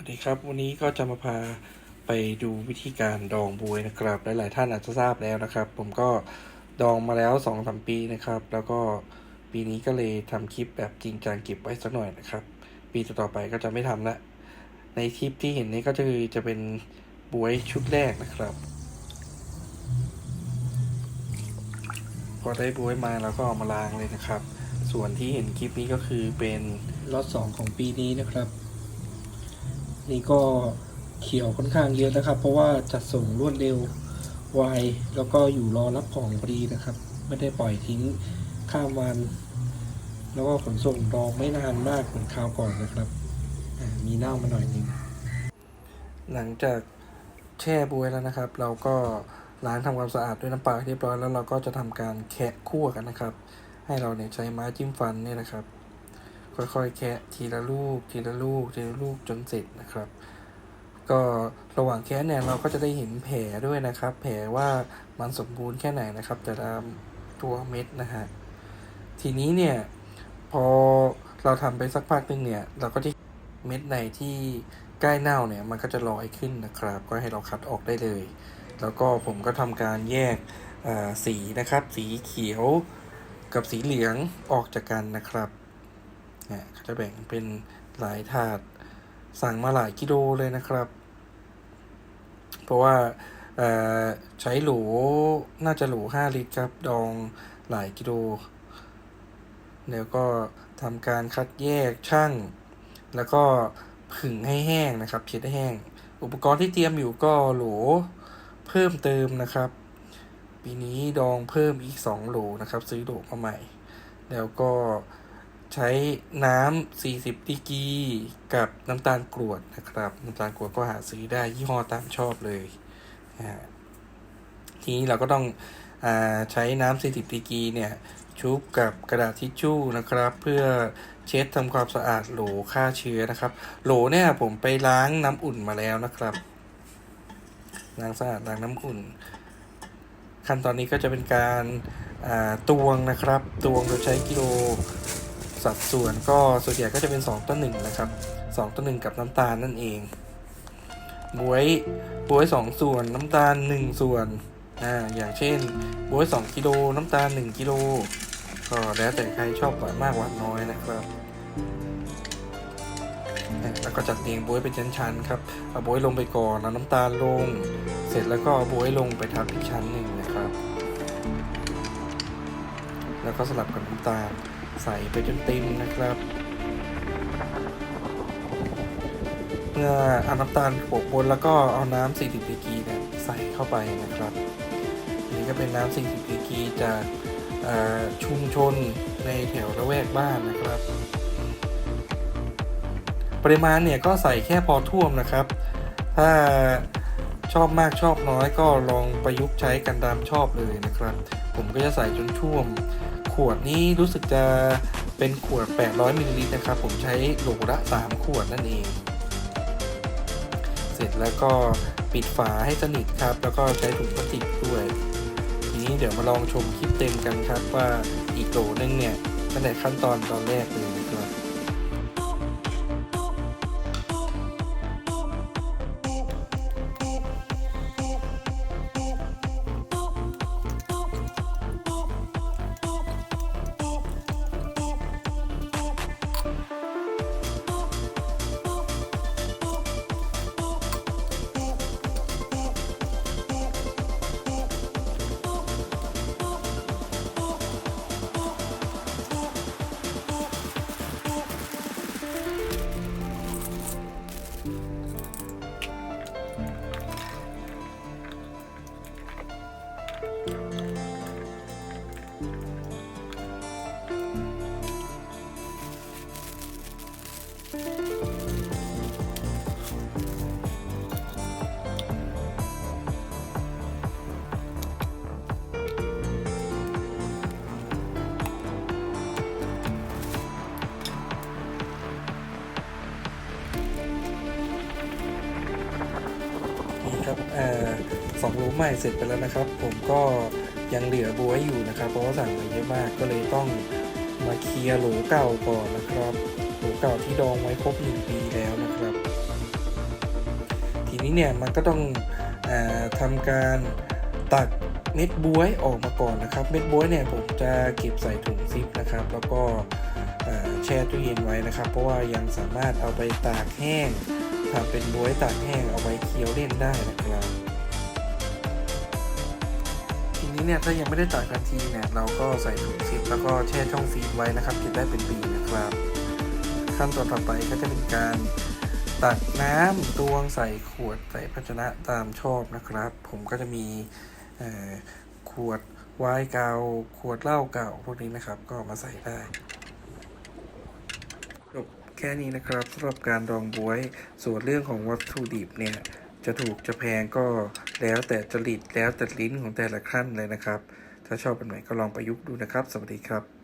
วัสดีครับ วันนี้ก็จะมาพาไปดูวิธีการดองบวยนะครับ หลาย ๆ ท่านอาจจะทราบแล้วนะครับ ผมก็ดองมาแล้ว2อสปีนะครับ แล้วก็ปีนี้ก็เลยทำคลิปแบบจริงจังเก็บไว้สักหน่อยนะครับ ปีต่อๆไปก็จะไม่ทำละ ในคลิปที่เห็นนี้ก็จะคือจะเป็นบวยชุดแรกนะครับ พอได้บวยมาแล้วก็เอามาล้างเลยนะครับ ส่วนที่เห็นคลิปนี้ก็คือเป็นล็อตสองของปีนี้นะครับ นี่ก็เขียวค่อนข้างเยอะนะครับ เพราะว่าจัดส่งรวดเร็วไวแล้วก็อยู่รอรับของพอดีนะครับ ไม่ได้ปล่อยทิ้งข้ามวัน แล้วก็ขนส่งรอไม่นานมากเหมือนคราวก่อนนะครับมีเน่ามาหน่อยหนึงหลังจากแช่บวยแล้วนะครับ เราก็ล้างทำความสะอาดด้วยน้ำปลาเรียบร้อยแล้วเราก็จะทำการแคะคั่วกันนะครับ ให้เราเนี่ยใช้ไม้จิ้มฟันนี่นะครับ ค่อยๆ แคะทีละลูก ทีละลูก ทีละลูกจนเสร็จนะครับ ก็ระหว่างแคะเนี่ยเราก็จะได้เห็นแผลด้วยนะครับ แผลว่ามันสมบูรณ์แค่ไหนนะครับ แต่ละตัวเม็ดนะฮะทีนี้เนี่ยพอเราทำไปสักพักหนึ่งเนี่ย เราก็จะเม็ดไหนที่ใกล้เน่าเนี่ยมันก็จะลอยขึ้นนะครับ ก็ให้เราคัดออกได้เลย แล้วก็ผมก็ทำการแยกสีนะครับ สีเขียวกับสีเหลืองออกจากกันนะครับ เนี่ยเขาจะแบ่งเป็นหลายถาดสั่งมาหลายกิโลเลยนะครับ เพราะว่าใช้โหลน่าจะโหลห้าลิตรครับดองหลายกิโล แล้วก็ทำการคัดแยกช่างแล้วก็ผึ่งให้แห้งนะครับเช็ดให้แห้ง อุปกรณ์ที่เตรียมอยู่ก็โหลเพิ่มเติมนะครับ ปีนี้ดองเพิ่มอีกสองโหลนะครับ ซื้อโหลมาใหม่ แล้วก็ ใช้น้ำ 40ดิกรีกับน้ำตาลกรวดนะครับ น้ำตาลกรวดก็หาซื้อได้ยี่ห้อตามชอบเลยทีนี้เราก็ต้องอใช้น้ำ 40ดิกรีเนี่ยชุบกับกระดาษทิชชู่นะครับ เพื่อเช็ดทำความสะอาดโหลฆ่าเชื้อนะครับ โหลเนี่ยผมไปล้างน้ำอุ่นมาแล้วนะครับล้างสะอาดล้างน้ำอุ่น ขั้นตอนนี้ก็จะเป็นการตวงนะครับ ตวงโดยใช้กิโล สัดส่วนก็ส่วนใหญ่ก็จะเป็น 2ต่อ1นะครับ 2ต่อ1กับน้ำตาลนั่นเองบวยบวย 2 ส่วนน้ำตาล 1 ส่วนอ่าอย่างเช่นบวย 2 กิโลน้ำตาล 1 กิโลก็แล้วแต่ใครชอบหวานมากหวานน้อยนะครับแล้วก็จัดเรียงบวยเป็นชั้นๆครับเอาบวยลงไปก่อนเอาน้ำตาลลง เสร็จแล้วก็เอาบวยลงไปทับอีกชั้นหนึ่งนะครับ แล้วก็สลับกับน้ำตาล ใส่ไปจนเต็มนะครับเมื่อเอาน้ำตาลโปะบนแล้วก็เอาน้ำ40ดีกรีเนี่ยใส่เข้าไปนะครับนี่ก็เป็นน้ำ40ดีกรีจากชุมชนในแถวละแวกบ้านนะครับ ปริมาณเนี่ยก็ใส่แค่พอท่วมนะครับ ถ้าชอบมากชอบน้อยก็ลองประยุกต์ใช้กันตามชอบเลยนะครับ ผมก็จะใส่จนท่วม วดนี้รู้สึกจะเป็นขวด 800มิลลิลิตรนะครับ ผมใช้โหลละ 3 ขวดนั่นเอง เสร็จแล้วก็ปิดฝาให้สนิทครับ แล้วก็ใช้ถุงพลาสติกด้วย ทีนี้เดี๋ยวมาลองชมคลิปเต็มกันครับว่าอีกโหลนึงเนี่ยตั้งแต่ขั้นตอนตอนแรกเลย สองโลใหม่เสร็จไปแล้วนะครับ ผมก็ยังเหลือบัวอยู่นะครับ เพราะว่าสั่งมาเยอะมากก็เลยต้องมาเคลียร์โหลเก่าก่อนนะครับโหลเก่าที่ดองไว้ครบหนึ่งปีแล้วนะครับ ทีนี้เนี่ยมันก็ต้องอาทำการตักเม็ดบ๊วยออกมาก่อนนะครับ เม็ดบ๊วยเนี่ยผมจะเก็บใส่ถุงซิปนะครับ แล้วก็แช่ตู้เย็นไว้นะครับ เพราะว่ายังสามารถเอาไปตากแห้งทำเป็นบ๊วยตากแห้งเอาไว้เคี้ยวเล่นได้นะครับ นี้เนี่ยถ้ายังไม่ได้ตากทันทีเนี่ยเราก็ใส่ถุงซิปแล้วก็แช่ช่องฟรีซไว้นะครับเก็บได้เป็นปีนะครับ ขั้นตอนต่อไปก็จะเป็นการตักน้ำตวงใส่ขวดใส่ภาชนะตามชอบนะครับ ผมก็จะมีขวดวน์เก่าขวดเหล้าเก่าพวกนี้นะครับ ก็มาใส่ได้จบแค่นี้นะครับสำหรับการดองบวยส่วนเรื่องของวัตถุดิบเนี่ย จะถูกจะแพงก็แล้วแต่จริตแล้วแต่ลิ้นของแต่ละขั้นเลยนะครับ ถ้าชอบแบบไหนก็ลองประยุกต์ดูนะครับ สวัสดีครับ